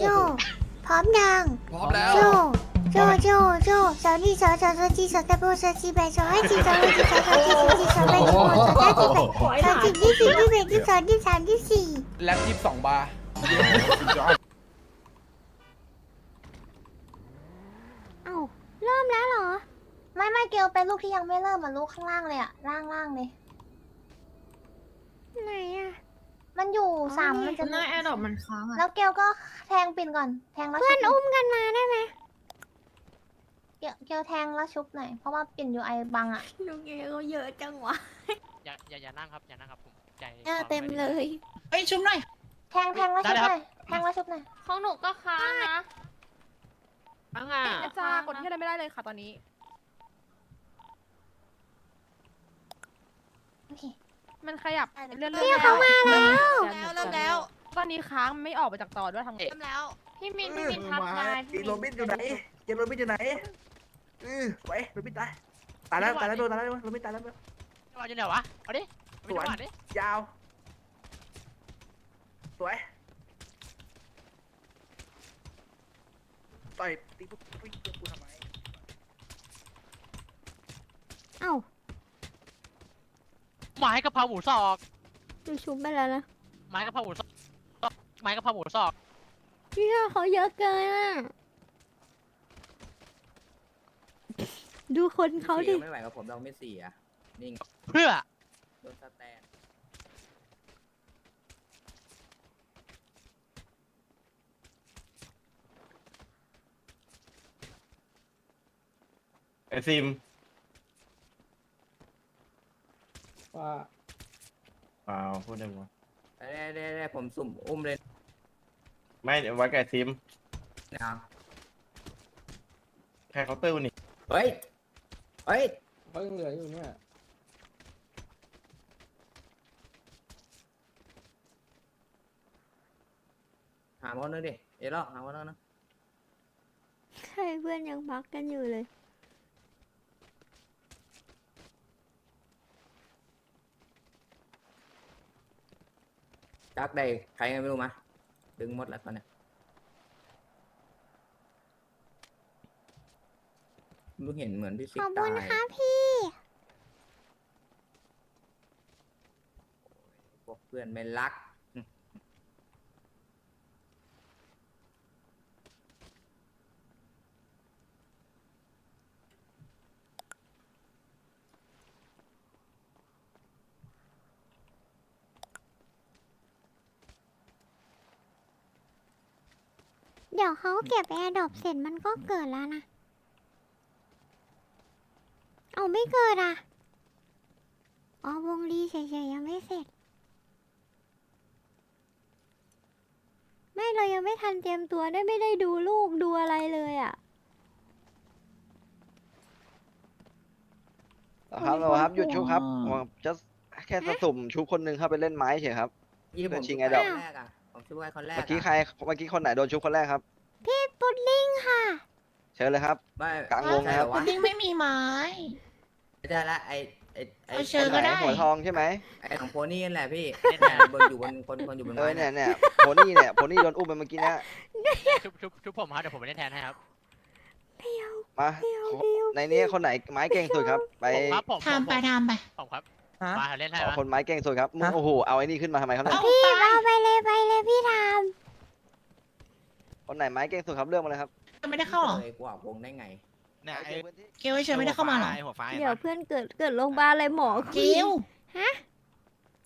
โจ พร้อมยัง พร้อมแล้ว โจ โจ โจ โจสาวนี่สาวสาวสาวจีสาวตะโบสาวจีแบสาวให้จีสาวให้จีสาวสาวจีสาวจีสาวแบสาวสาวจีแบสาวจีที่สี่ที่แบที่สองที่สามที่สี่แล็บยี่สิบสองบาร์เอ้าเริ่มแล้วเหรอ ไม่ไม่เกลเป็นลูกที่ยังไม่เริ่มอะลูกข้างล่างเลยอะล่างล่างเลย ไหนอะ มันอยู่สามมันจะหน้าแอร์ดรอปมันค้างอะแล้วเกลก็แทงปิ่นก่อน แทงแล้วเพื่อนอุ้มกันมาได้ไหมเกลเกลแทงแล้วชุบหน่อย เพราะว่าปิ่นอยู่ไอบังอะลูกเอเขาเยอะจังวะอย่าอย่าอย่านั่งครับอย่านั่งครับผมใจเออเต็มเลย เฮ้ยชุบหน่อย แทงแทงแล้วชุบหน่อย แทงแล้วชุบหน่อย ของหนูก็ค้างนะอังอะจ้ากดที่อะไรไม่ได้เลยค่ะตอนนี้ โอเค มันขยับเลื่อนพี่เขามาแล้ว แล้วเริ่มแล้วตอนนี้ค้างไม่ออกไปจากจอด้วยทางเริ่มแล้วพี่มินพี่มินทับได้อีโรบินอยู่ไหนเจมโรบินอยู่ไหนเออไว้โรบินตายตายแล้วตายแล้วโดนตายแล้วโรบินตายแล้วเอาอยู่ไหนวะเอาดิเอาไปจังหวะดิยาวสวยต่อยตีปุ๊บปุ๊บเจมกูทำไมเอ้า ไม้กะเพราหมูสอกดูชุบไปแล้วนะไม้กะเพราหมูสอกไม้กะเพราหมูสอกพี่เขาเยอะเกินอะ ดูคนเขาดิ ไม่ไหวกับผมเราไม่เสียนิ่งเพื่อโดนสแตนไอซิม ว่าเปล่าพูดได้ไหมได้ได้ได้ผมสุ่มอุ้มเลยไม่เดี๋ยวไว้กับไอ้ซิมนะครับแค่เคาน์เตอร์นี่เฮ้ยเฮ้ยเขายังเหลืออยู่เนี่ยหาคนนึงดิเอลอกหาคนนึงนะ ใช่เพื่อนยังบักกันอยู่เลย จักใดใครก็ไม่รู้มาดึงหมดแล้วตอนเนี้ยรู้เห็นเหมือนพี่ซิกขอบตาคุณยค่ะพี่ พวกเพื่อนไม่รัก เดี๋ยวเขาเก็บแอร์ดรอปเสร็จมันก็เกิดแล้วนะ เอาไม่เกิดอะ อ๋อวงรีเฉยๆยังไม่เสร็จ ไม่เรายังไม่ทันเตรียมตัวได้ไม่ได้ดูลูกดูอะไรเลยอะครับเราครับหยุดชุบครับจะแค่สะสุ่มชุบคนหนึ่งเข้าไปเล่นไม้เฉยครับ ยี่ผมชิงไอ้ดอกคนแรกอะ ผมช่วยคนแรกเมื่อกี้อะใครเมื่อกี้คนไหนโดนชุบคนแรกครับพี่ปุดลิงค่ะเชิญเลยครับ ไม่กลางวงนะครับใช่เหอวะดิ้งไม่มีไม้ ไม่ได้ละไอไอไอเอาเชิญคนไหนหัวทองใช่ไหมไอของโพนี่นั่นแหละพี่เล่นแทนบนอยู่บนคนคนอยู่บนเออไม้เนี่ยน่ะเนี่ยโพนี่เนี่ยโพนี่โดนอุ้มไปเมื่อกี้เนะชุบชุบชุบผมครับเดี๋ยวผมไปเล่นแทนให้ครับมาในนี้คนไหนไม้เก่งสุดครับ ไปผมครับผมทำไปทำไปผมครับ มาเล่นให้ขอมาคนไม้เก่งสุดครับมึงโอ้โหเอาไอ้นี่ขึ้นมาทำไมครับเนี่ยเอ้าพี่ตายเอาไปเลยไปเลยพี่ทคนไหนไม้เก่งสุดครับเลือกมาเลยครับไม่ได้เข้าเหรอเลยกูออกวงได้ไง เนี่ยไอ้เกลเฉยไม่ได้เข้ามาเหรอไอ้หัวฟ้าำเห็นเดี๋ยวปะเพื่อนเกิดเกิดโรงพยาบาลเลยหมอเกลฮะ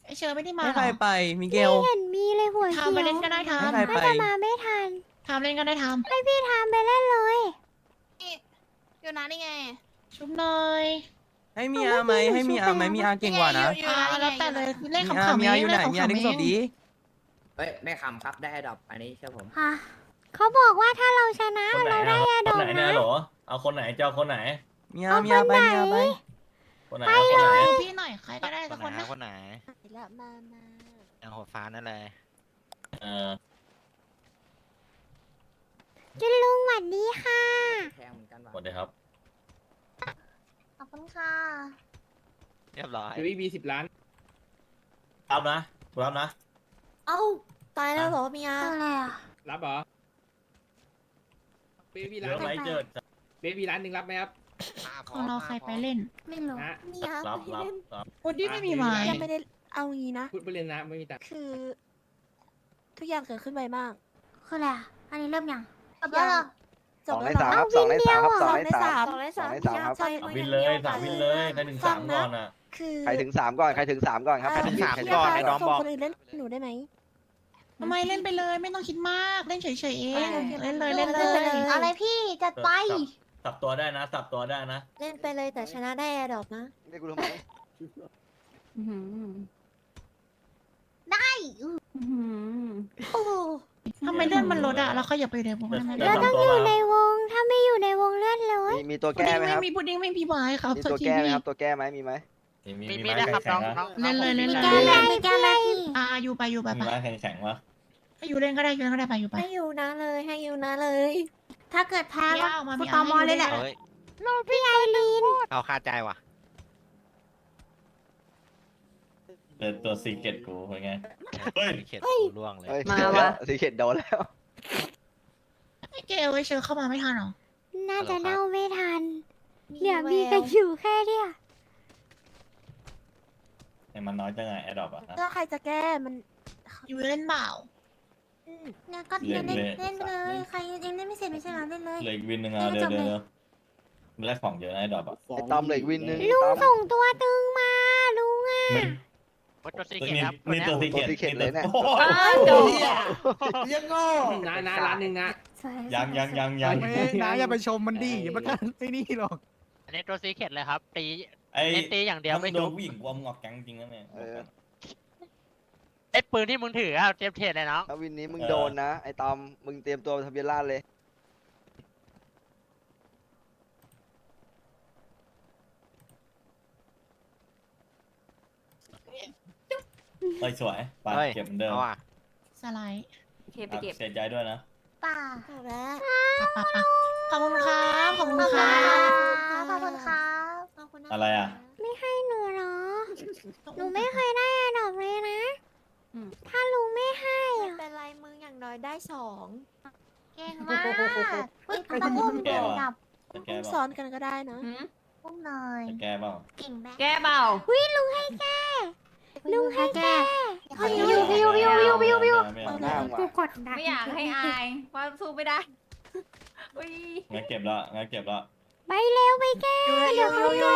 ไอเชอไม่ได้มาไม่เหรใครอไปมิเกล ไม่เห็นมีเลยหัวเขียวทำไปเล่นก็ได้ทไม่ใครน่าไปจะมาไม่ทันำทำเล่นก็ได้ทให้พี่ทำไปเล่นเลยเดี๋ยวนะนี่ไงำชุบหน่อย ให้มีอาไหมให้มีอาไหมมีอาเก่งกว่านะอ่าแล้วแต่เลยเล่นมีขำอาๆมีเออางอยู่ไหนเล่นมีอาขำดึงๆศเอพงดีเฮ้ยได้คำครับได้ดอกอันนี้เชื่อผมค่ะเขาบอกว่าถ้าเราชนะเราได้แอร์ดรอปนะเอาคนไหนเจ้าคนไหนมีอามีอาไปมีอาไปคนไหนไปเอาคนไหนดูพี่หน่อยใครก็ได้สักคนนะคนไหนละมามาอย่างหัวฟ้านั่นเลยเออจุนลุงหวัดดีค่ะแทงเหมือนกันว่ะหมดเลยครับ ขอบคุณค่ะเรียบร้อยวีบีสิบล้าน รับนะรับนะ เอ้าตายแล้วเหรอเมีย อะไรอะ รับเหรอเบบี้ร้านไรเจิด เบบี้ร้านหนึ่งรับไหมครับของเราใครไปเล่น ไม่รู้ นะมีครับรับรับรับ วันนี้ไม่มีไม้ ยังไม่ได้เอางี้นะ พูดไปเรียนนะไม่มีแต่คือ ทุกอย่างเกิดขึ้นไปมาก คืออะไรอะ อันนี้เริ่มยังจบแล้วเหรอ สองในสามครับสองในสามครับสองในสามสองในสสาองมในสามครับ ใช่วินเลยสามวินเลยใครถึงสามก่อนอะ คือใครถึงสามก่อน ใครถึงสามก่อนครับ เอ่อใครถึงสามพี่ก่อน คะให้น้องบอกส่คนอื่นเล่นหนูได้ไหม ทำไมเล่นไปเลยไม่ต้องคิดมากเล่นเฉยๆเองโอเคเล่นเลยเล่เล่นนเลเลย ยอะไรพี่จัดไป สับตัวได้นะสับตัวได้นะ เล่นไปเลยแต่ชนะได้ดอกนะ เรียกกูทำไมได้โอ้ ทำ ไมเลื่อนมันลดอะเราขยับไปในวงได้ไหมแล้วต้องอยู่ในวง ถ้าไม่อยู่ในวงเลื่อนเลย มีมีตัวพุดแก้ดิ้งไหมไม่ครับ มีพุดดิ้งไม่มีไม้ครับมีสักตัวทีแก้ไหมพี่ครับ ตัวแก้ไหมมีไหมมีมีนะครับน้องน้องเล่นเลยเล่นเลยแก้แม่ไม่แก้แม่พี่อ่าอยู่ไปอยู่ไปมีไปไม้แข็งแข็งวะไปอยู่เล่นก็ได้อยู่เล่นก็ได้ไปอยู่ไป ให้อยู่นะเลยให้อยู่นะเลย ถ้าเกิดแพ้มีก็เอามาฟุมีตเอาตอมอเลยแหละ เฮ้ยพี่ไอรีนเอาคาใจว่ะ เดินตัวซีเกตกูเป็นไง เฮ้ย เข็ดล่วงเลย เฮ้ยมาวะ สีเข็ดโดนแล้ว ไอ้เกลไอ้เชอเข้ามาไม่ทันหรอน่าจะเน่าไม่ทันเนี่ยมีกันอยู่แค่เนี่ยไอ้มันน้อยจังไงแอดดอปอะก็ใครจะแก้มัน อยู่เล่นเปล่า เนี่ยก็เล่นเล่น เล่นไปเลย ใครยังเล่นไม่เสร็จไม่ใช่เหรอเล่นเลย เหลืออีกวินหนึ่งอะเดี๋ยวเดี๋ยวเดี๋ยวมันแลกของเยอะนะไอ้ดอปอะไอ้ตอมเหลืออีกวินหนึ่งลุงตอมส่งตัวตึงมาลุงอะ ว่าตัวซีตัวเกตนี้ครับนี่ตัวซีเกตตัว Secret เลยเนี่ยโอ้โหโดยังโง่นะนะร้านหนึ่งนะสวยยังยังยังยังนะอย่าไปชมมันดิอย่ามากันไอ้นี่หรอกอันนี้ตัวซีเกตเลยครับตีไอ้เน้นตีอย่างเดียวไม่โดจุนบผู้หญิงวอมงอกแก๊งจริงนะเนี่ยไอ้ปืนที่มึงถืออะเจมเทรดเลยน้องถ้าวินนี้มึงโดนนะไอ้ตอมมึงเตรียมตัวทะเบียนราษฎร์เลย เอ้ยสวยไปเฮ้ย เก็บเหมือนเดิมเอาอะสไลด์อะเสียใจด้วยนะ ป่าแล้วปะปะปะขอบคุณครับ ขอบคุณขอบคคุณรัครับบขอบคุณครับขอบคุณนอะไรอะไม่ให้หนูเหรอ หนูไม่เคยได้อะดอกเลยนะถ้าลุงไม่ให้อะเป็นไรมึงอย่างน้อยได้สองเก่งมากเฮ้ยต้องอุ้มแกเด็กวะกับจะแกอุ้มเปซ้อล่านกันก็ได้นะอุ้มหน่อยจะแกเปล่าเก่งแบ๊กแก้เบาวิลุงให้แก้ ลุงให้แก้วิววิววิววิววิววิวไม่เอาหน้าว่ะกูกดดันไม่อยากให้อายว่าสู้ไม่ได้อุ้ยงั้นเก็บละงั้นเก็บละไปเร็วไปแก้เดี๋ยวเขาแก้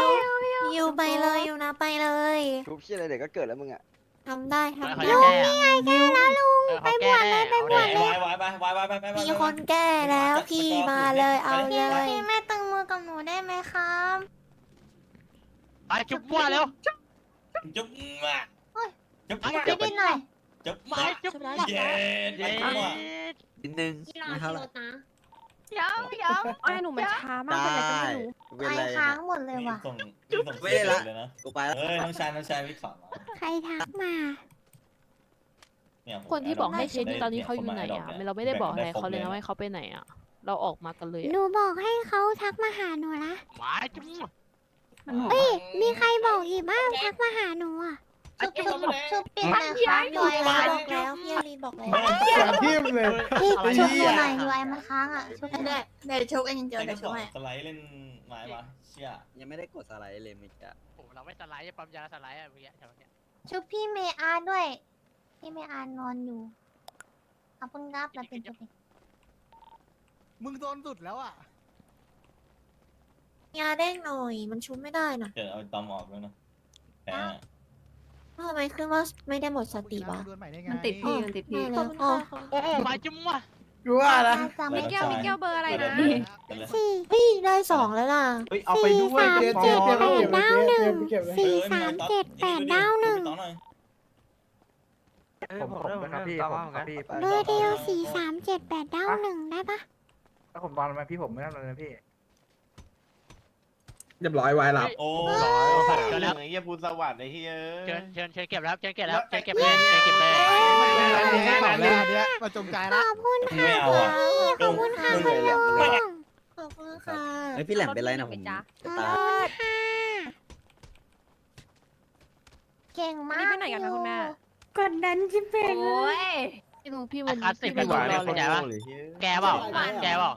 ยูไปเลยยูนะไปเลยทุบเชี่ยอะไรเด็กก็เกิดแล้วมึงอะทำได้ทำเขาได้จะแก้อะไงแก้แล้วลุงเออเขาแก้แน่เอาเอ้แน่ยวายวายไปวายวายไปไปไปมีคนแก้แล้วพี่มาเลยเอาเลยพี่แม่ตึงมือกับหนูได้ไหมครับไปจุ๊บมั่วเร็วจุ๊บมา จุ๊บไปมาพี่ดินหน่อยจุ๊บไปมาจุ๊บเย้ไปเย้จุ๊บมานิดนึงพี่รอที่รถนะเดี๋ยวเดี๋ยวไอ้หนูมันช้ามากเป็นอะไรก็ไม่รู้เป็นไอไรค้างหมดเลยว่ะส่งส่งไม่ได้ละเลยนะกูไปแล้วเฮ้ยน้องชายน้องชายวิขำใครทักมาเนี่ยผมคนที่บอกให้เช็คได้ตอนนี้เขาอยู่ไหนด้อะดกเราไม่ได้บอกอะไรครเขาเลยนะนะว่าเขาไปไหนอะ เราออกมากันเลยหอะนูบอกให้เขาทักมาหาหนูละหมาจุ๊บมั่วเอ้ยมีใครบอกอีกบ้างทักมาหาหนูอะ ชุบชุบชุบปิดนะคะยูไอบอกแล้วพี่อลีบอกแล้วอย่าทิ่มเลยพี่ชุบหนูหน่อยยูไอมันค้างอะชุบได้เดี๋ยวชุบเองเจอไอ้เดี๋ยวกชุบระให้สไลด์เล่นไม้วะเชี่ยยังไม่ได้กดสไลด์เลยเมิกะโอ้โหเราไม่สไลด์ปั๊มยาสไลด์อะเมื่อกี้แถวเนี้ยชุบพี่เมอาด้วย พี่เมอานอนอยู่ขอบคุณครับแล้วเป็นชุบมึงโดนสุดแล้วอะยาเด้งหน่อยมันชุบไม่ได้นะเดี๋ยวเอาตอมออกแล้วนะแพ้ ทำไมขึ้นว่าไม่ได้หมดสติวะ มันติดพี่มันติดพี่ขอบคุณค่ะไปจุ๊บมั่วกูว่านะมิเกลมิเกลเบอร์อะไรนะเป็นไรสี่พี่ได้สองแล้วล่ะเฮ้ยเอาไปด้วยสี่สามเจ็ดแปดเก้าหนึ่งเก็บเลยสี่สามเจ็ดแปดเก้าหนึ่งต่อหน่อยผมผมนะครับพี่ผมครับพี่เบอร์เดียวสี่สามเจ็ดแปดเก้าหนึ่งได้ปะถ้าผมตอนมาพี่ผมไม่ทำอะไรนะพี่ เรียบร้อยไว้หลับ โอ้เจอแล้วไอ้เหี้ยพูดสวัสดิ์ไอ้เหี้ยเชิญเชิญเชิญเก็บแล้วเชิญเก็บแล้วเชิญเก็บเลยเชิญเก็บเลยอันนี้ตอบแล้วอันเนี้ยมาจงใจขละอบคุณไม่ค่ะเอาอะขอบคุณค่ะคุณลุงขอบคุณค่ะไอ้พี่แหลมเป็นไรนะผมขจะอบตาคุยณค่ะเก่งมากอันนี้ไปไหนกันคะคุณแม่ กดดันชิบเป็นโอ้ยพี่ลุงพี่วันคลาสสิพี่กวันไปรก่อนอเลยเลยเข้าใจปะแกเปล่าแกเปล่า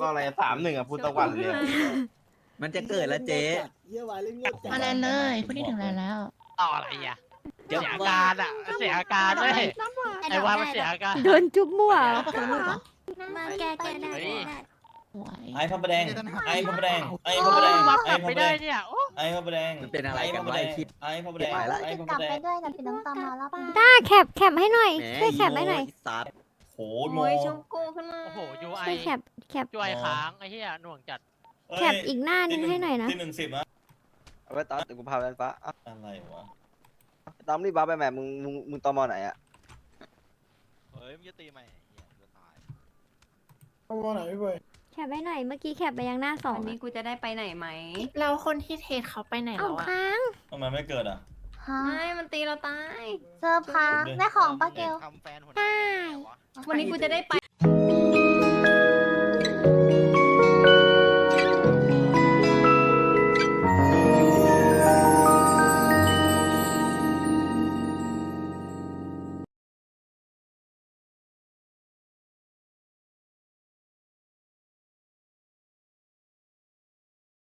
รออะไรสามหนึ่งอะพูดตะวันเลย มันจะเกิดแล้วเจ๊เยี่ยวายเล่นงดจัดๆมาเลยเลยพูดได้ถึงแล้วแล้วต่ออะไรอะเสียอาการอะเสียอาการเว้ยไอ้ว่ามันเสียอาการโดนจุ๊บมั่วเอาไปคนละลูกเหรอมาแกแกได้เฮ้ยสวยไอ้พระประแดงไอ้พระประแดงไอ้พระประแดงวับกไอ้ลับพไประประแดได้งเนี่ยโอ้ไอ้พระประแดงมันเป็นอะไรกันวะไอ้คิดไอ้พระประแดงไปละไอ้พระกปลับระแดไปงด้วยนะพี่น้องตามมาแล้วป่ะต้าแคปแคปให้หน่อยแหมช่วยแคปให้หน่อยโสัตว์โหโมโอ้ยชุบกูขึ้นมาโอ้โหยูไอช่วยแคปแคปยูไอค้างไอ้เหี้ยหน่วงจัดเอ้ย แคปอีกหน้านึงให้หน่อยนะ ที่หนึ่งสิบนะเอาไปตามเดี๋ยวกูพาไปแลนฟ้าอะอะไรวะตามรีบบ้าไปแม่มึงมึงมึงตอมอไหนอะเฮ้ยมึงจะตีใหม่ตายเอามาไหนพี่เว้ยแคปให้หน่อยเมื่อกี้แคปไปยังหน้าสองวันนี้กูจะได้ไปไหนไหมแล้วคนที่เทสเขาไปไหนเอาแล้วอะค้าง ทำไมไม่เกิดอะ ฮะไม่มันตีเราตาย เซิร์ฟค้างได้ของปะเกล ทำแฟนหัวหได้น้าแก๊งแล้ววะ วันนี้กูจะได้ไป